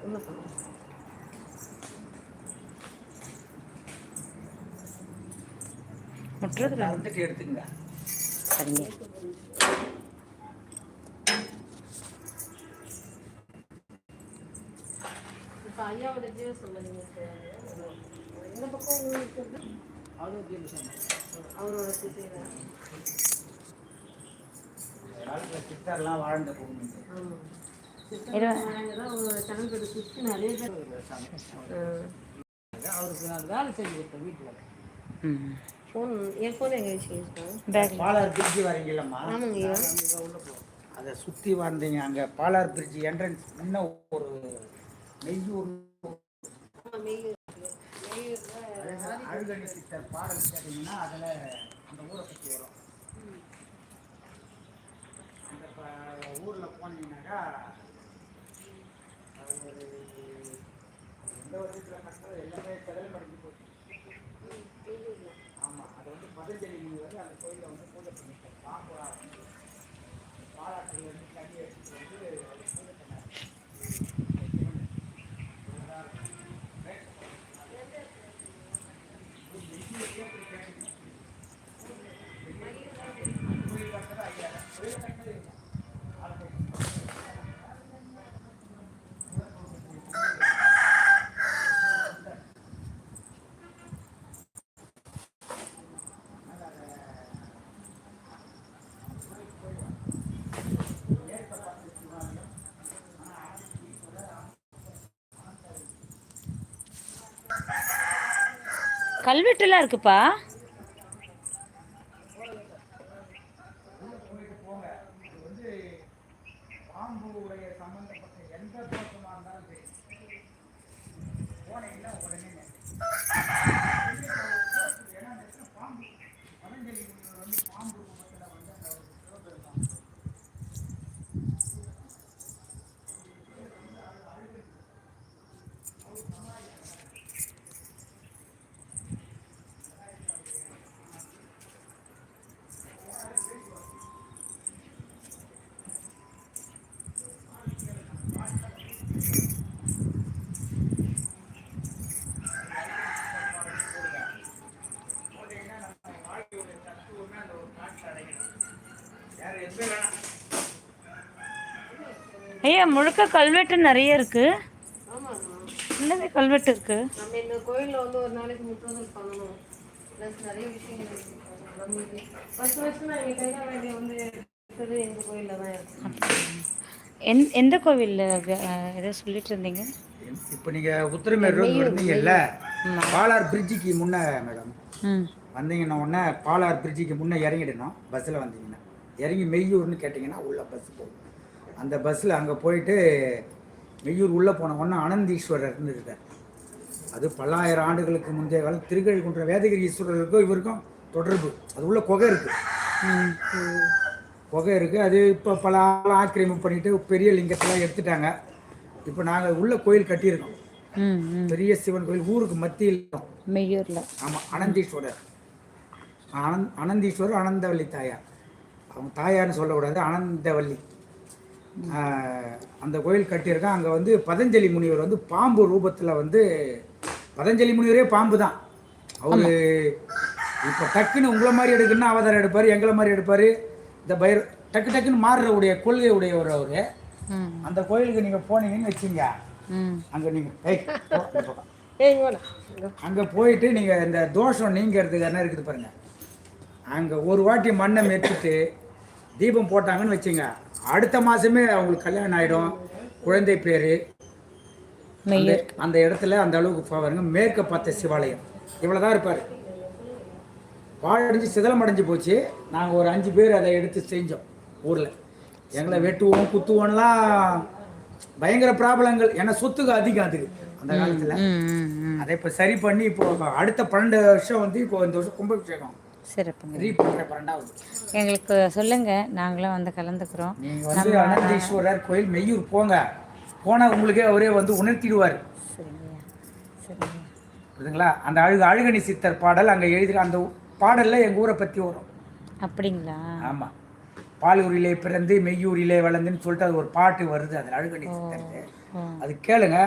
உள்ள போங்க முட்டுறதுல வந்துட்டு எடுத்துங்க சரிங்க இப்போ ஐயாவோட ஜீவ சொல்லுங்க இந்த பக்கம் உங்களுக்கு. ஆரோக்கியம் அவரோட சித்தர்லாம் வாழ்ந்த பூமி ஃபோன் என் ஃபோன் எங்கே வச்சுக்கிட்டோம் பாலார் பிரிட்ஜி வரீங்களம்மா ஆமாங்க. ஐயா அதை சுற்றி வந்தீங்க அங்கே. பாலார் பிரிட்ஜி என்ட்ரன்ஸ் இன்னும் ஒரு மெய்யூர் அழுகணி சித்தர் பாடல் கேட்டீங்கன்னா அதில் அந்த ஊரை சுற்றி வரும். அந்த ப- ஊர்ல போனீங்கன்னாக்கா எந்த வருஷத்தில் கட்டுறது எல்லாமே செதல் மடிஞ்சு போச்சு ஆமாம் அது வந்து பதஞ்சலி வந்து அந்த கோயிலில் வந்து பூஜை பண்ணிட்டார் பாம்பா பாலாற்றில் இருந்து தண்ணி எடுத்துட்டு வந்து கல்வெட்டுலாம் இருக்குப்பா பாம்பு உடைய சம்பந்தப்பட்ட எந்த தோற்றமாக இருந்தாலும் சரி போனீங்கன்னா உடனே ஏன்னா அந்த இடத்துல பாம்பு பதஞ்சலி முனிவர் வந்து பாம்பு ரூபத்தில் வந்து அந்த ஒரு சிவபெருமான் வேற எதுவுமே வேணாம் ஐயா முழுக்க கல்வெட்டு நிறைய இருக்கு. எல்லாமே கல்வெட்டு இருக்கு? நம்ம இந்த கோயிலில் வந்து ஒரு நாளைக்கு முற்றுதல் பண்ணணும். ப்ளஸ் நிறைய விஷயங்கள் ஃபஸ்ட் ஃபஸ்ட்டு நான் எங்கள் கையில் வேண்டிய வந்து இருக்கிறது எங்கள் கோயிலில் தான் இருக்கு. எந் எந்த கோவிலில் ஏதோ சொல்லிட்டு இருந்தீங்க? இப்போ நீங்க உத்திரமேர் ரோடு வந்தீங்கல்ல பாலார் பிரிட்ஜுக்கு முன்ன மேடம் வந்தீங்கன்னா உடனே பாலார் பிரிட்ஜுக்கு முன்னே இறங்கிடணும். பஸ்ஸில் வந்தீங்கன்னா. இறங்கி மெய்யூர்னு கேட்டிங்கன்னா உள்ள பஸ் போகும். அந்த பஸ்ஸில் அங்கே போயிட்டு மெய்யூர் உள்ளே போன உடனே அனந்தீஸ்வரர் இருக்கார் அது பல்லாயிரம் ஆண்டுகளுக்கு முந்தைய காலம் திருக்கழிக்குன்ற வேதகிரி ஈஸ்வரருக்கும் இவருக்கும் தொடர்பு. அது உள்ள குகை இருக்குது குகை இருக்குது அது இப்போ பல ஆள் ஆக்கிரமிப்பு பண்ணிட்டு பெரிய லிங்கத்தெல்லாம் எடுத்துட்டாங்க. இப்போ நாங்கள் உள்ள கோயில் கட்டியிருக்கோம். பெரிய சிவன் கோயில் ஊருக்கு மத்தியில். மெய்யூரில் ஆமாம் அனந்தீஸ்வரர் அனந்த் அனந்தீஸ்வரர் அனந்தவல்லி தாயார். அவங்க தாயார்னு சொல்லக்கூடாது அனந்தவல்லி ஆஹ், அந்த கோயில் கட்டியிருக்கான். அங்கே வந்து பதஞ்சலி முனிவர் வந்து பாம்பு ரூபத்தில் வந்து பதஞ்சலி முனிவரே பாம்பு தான். அவரு இப்போ டக்குன்னு உங்களை மாதிரி எடுக்கணும்னா அவதாரம் எடுப்பார் எங்களை மாதிரி எடுப்பார். இந்த பைர டக்கு டக்குன்னு மாறுற உடைய கொள்கை உடையவர் அவர் அந்த கோயிலுக்கு நீங்கள் போனீங்கன்னு வச்சுங்க. அங்கே நீங்கள் அங்கே போயிட்டு நீங்கள் இந்த தோஷம் நீங்கிறதுக்கு என்ன இருக்குது பாருங்க. அங்கே ஒரு வாட்டி மண்ணை மெத்துட்டு தீபம் போட்டாங்கன்னு வச்சுங்க. அடுத்த மாதமே அவங்களுக்கு கல்யாணம் ஆகிடும் குழந்தை பேர். அந்த இடத்துல அந்த அளவுக்கு பாருங்க மேற்க பார்த்த சிவாலயம். இவ்வளோ தான் இருப்பார். பாழடைஞ்சு சிதலம் அடைஞ்சு போச்சு. நாங்கள் ஒரு அஞ்சு பேர் அதை எடுத்து செஞ்சோம் ஊரில். எங்களை வெட்டுவோம் குத்துவோம்லாம் பயங்கர ப்ராப்ளங்கள். ஏன்னா சொத்துக்கு அதிகம் அதுக்கு அந்த காலத்தில். அதை இப்போ சரி பண்ணி இப்போ அடுத்த பன்னெண்டு வருஷம் வந்து இப்போ இந்த வருஷம் கும்பாபிஷேகம். சிறப்புங்க. ரீ பண்ணுற பன்னெண்டாவது. எங்களுக்கு சொல்லுங்க நாங்களும் வந்து கலந்துக்கிறோம். நீங்கள் வந்து அனந்தீஸ்வரர் கோயில் மெய்யூர் போங்க. போனால் உங்களுக்கே அவரே வந்து உணர்த்திடுவார். புரியுதுங்களா? அந்த அழுகு அழுகணி சித்தர் பாடல் அங்கே எழுதி அந்த பாடலில் எங்கள் ஊரை பற்றி வரும். அப்படிங்களா? ஆமாம் பாலூரிலே பிறந்து மெய்யூரிலே வளர்ந்துன்னு சொல்லிட்டு அது ஒரு பாட்டு வருது அதில் அழுகணி சித்தருக்கு. ம். அது கேளுங்க.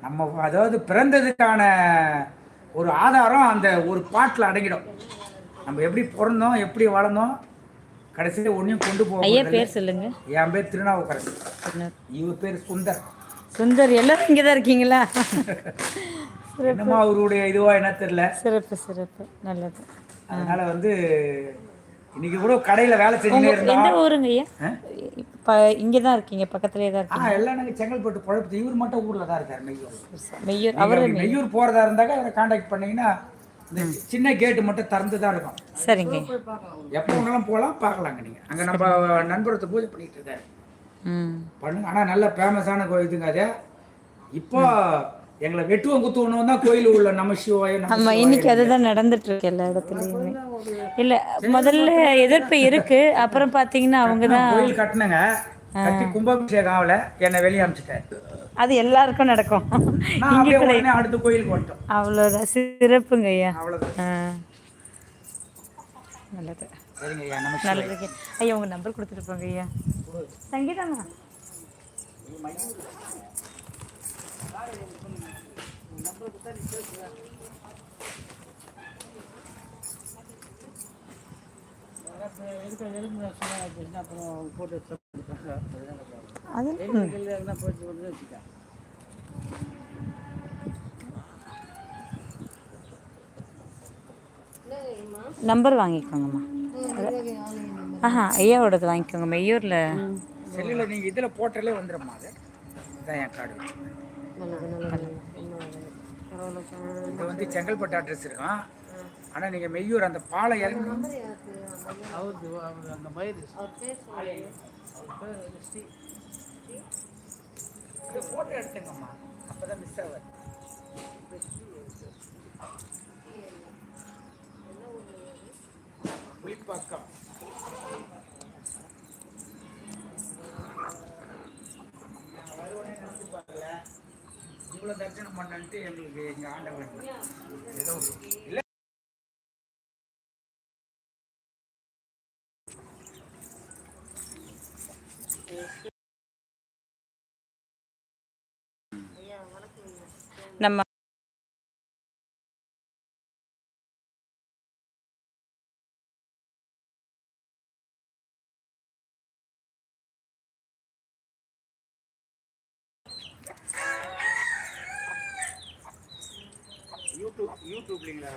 நம்ம அதாவது பிறந்ததுக்கான ஒரு ஆதாரம் அந்த ஒரு பாட்டில் அடங்கிடும். நம்ம எப்படி பிறந்தோம் எப்படி வளர்ந்தோம் கடைசியில் ஒன்றையும் கொண்டு ஐயா போக பேர் சொல்லுங்க. என் பேர் திருநாவுக்கரசு. இவர் பேர் சுந்தர். சுந்தர் எல்லாரும் இங்கே தான் இருக்கீங்களா? என்னமோ அவருடைய இதுவா என்ன தெரியல. சிறப்பு சிறப்பு. நல்லது. அதனால வந்து இன்னைக்கு கூட கடையில வேலை செஞ்சுட்டே எந்த இருந்தோம் ஊருங்க ஐயா? இப்போ இங்கே தான் இருக்கீங்க பக்கத்துலேயே தான் இருக்கீங்க. எல்லாம் நாங்கள் செங்கல்பட்டு குழப்பத்து. இவர் மட்டும் ஊர்ல தான் இருக்கார் மெய்யூர். மெய்யூர் அவர் மெய்யூர். போறதா இருந்தாக்க அவரை காண்டாக்ட் பண்ணீங்கன்னா சின்ன கேட்டு மட்டும் திறந்து தான் இருக்கும். சரிங்க. எப்போ வேணாலும் போகலாம் பார்க்கலாங்க நீங்க. அங்க நம்ம நண்பரத்தை பூஜை பண்ணிட்டு இருக்காரு. ம். பண்ணுங்க. ஆனா நல்ல ஃபேமஸான கோயிலுங்க அது. இப்போ எங்களை வெட்டுவோம் குத்துவணும் தான் கோயில் உள்ள நம்ம சிவாய நம்ம ஆமா இன்னைக்கு அதுதான் நடந்துட்டு இருக்கு எல்லா இடத்துலயுமே. இல்ல முதல்ல எதிர்ப்பு இருக்கு. அப்புறம் பாத்தீங்கன்னா அவங்க தான் கோயில் கட்டினங்க. கட்டி கும்பாபிஷேகம் ஆகல. என்னை வெளியே அனுப்பிச்சிட்டாரு. அது எல்லாருக்கும் நடக்கும். நான் அப்படியே உடனே அடுத்த கோயிலுக்கு வந்துட்டோம். அவ்வளோதான் சிறப்புங்க ஐயா. நல்லது. சரிங்க ஐயா நம்ம நல்லது ஐயா உங்க நம்பர் கொடுத்துட்டு போங்க ஐயா சங்கீதாமா அது நம்பர் வாங்கிக்கோங்கம்மா. ஆஹா ஐயாவோடது வாங்கிக்கோங்க மெய்யூரில் செல்லில் நீங்கள் இதில் போட்டாலே வந்துடும்மா அது. இதுதான் என் கார்டு. இது வந்து செங்கல்பட்டு அட்ரஸ் இருக்கும். ஆனால் நீங்கள் மெய்யூர் அந்த பாலை இறங்கி அவர் பேர் சொல்லுங்க. ஃபோட்டோ எடுத்துங்கம்மா. அப்போ தான் மிஸ் ஆகாது புளிப்பாக்கம் இவ்வளோ தரிசனம் பண்ணன்ட்டு எங்களுக்கு எங்கள் ஆண்டவன் ஏதோ இல்லை. நம்ம யூடியூப் யூடியூப்லிங்களா